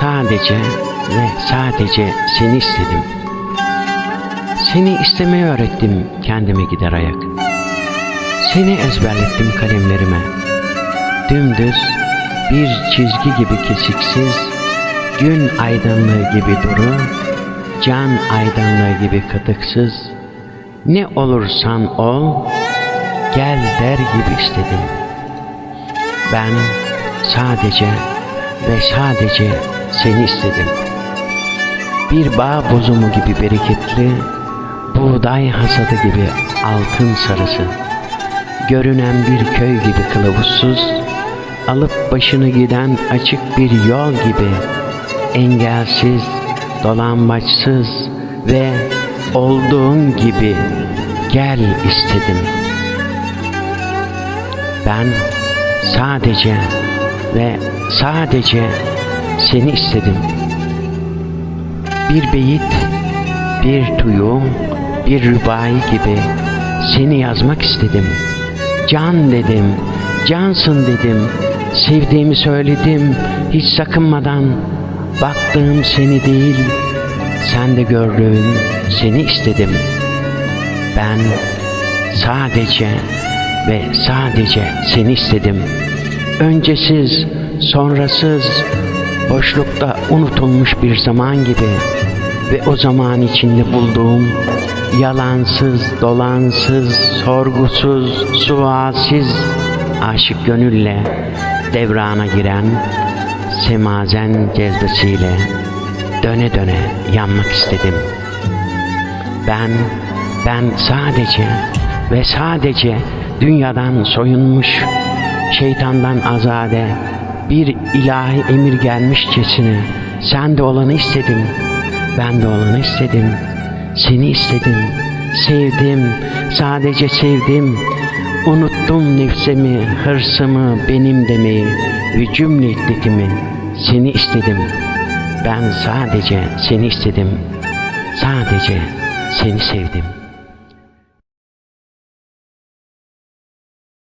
sadece ve sadece seni istedim. Seni istemeyi öğrettim kendime gider ayak. Seni ezberlettim kalemlerime. Dümdüz bir çizgi gibi kesiksiz, gün aydınlığı gibi duru, can aydınlığı gibi katıksız, ne olursan ol, gel der gibi istedim. Ben sadece ve sadece seni istedim. Bir bağ bozumu gibi bereketli, buğday hasadı gibi altın sarısı, görünen bir köy gibi kılavuzsuz, alıp başını giden açık bir yol gibi, engelsiz, dolambaçsız ve olduğun gibi gel istedim. Ben sadece ve sadece seni istedim. Bir beyit, bir tuyum, bir rübai gibi seni yazmak istedim. Can dedim, cansın dedim, sevdiğimi söyledim hiç sakınmadan. Baktığım seni değil, sen de gördüğüm seni istedim. Ben sadece ve sadece seni istedim. Öncesiz, sonrasız, boşlukta unutulmuş bir zaman gibi ve o zaman içinde bulduğum yalansız, dolansız, sorgusuz, sualsiz aşık gönülle devrana giren semazen cezbesiyle döne döne yanmak istedim. Ben, ben sadece ve sadece dünyadan soyunmuş, şeytandan azade, bir ilahi emir gelmişçesine sen de olanı istedim, ben de olanı istedim, seni istedim, sevdim, sadece sevdim, unuttum nefsimi, hırsımı, benim demeyi ve cümle iddetimi, seni istedim, ben sadece seni istedim, sadece seni sevdim.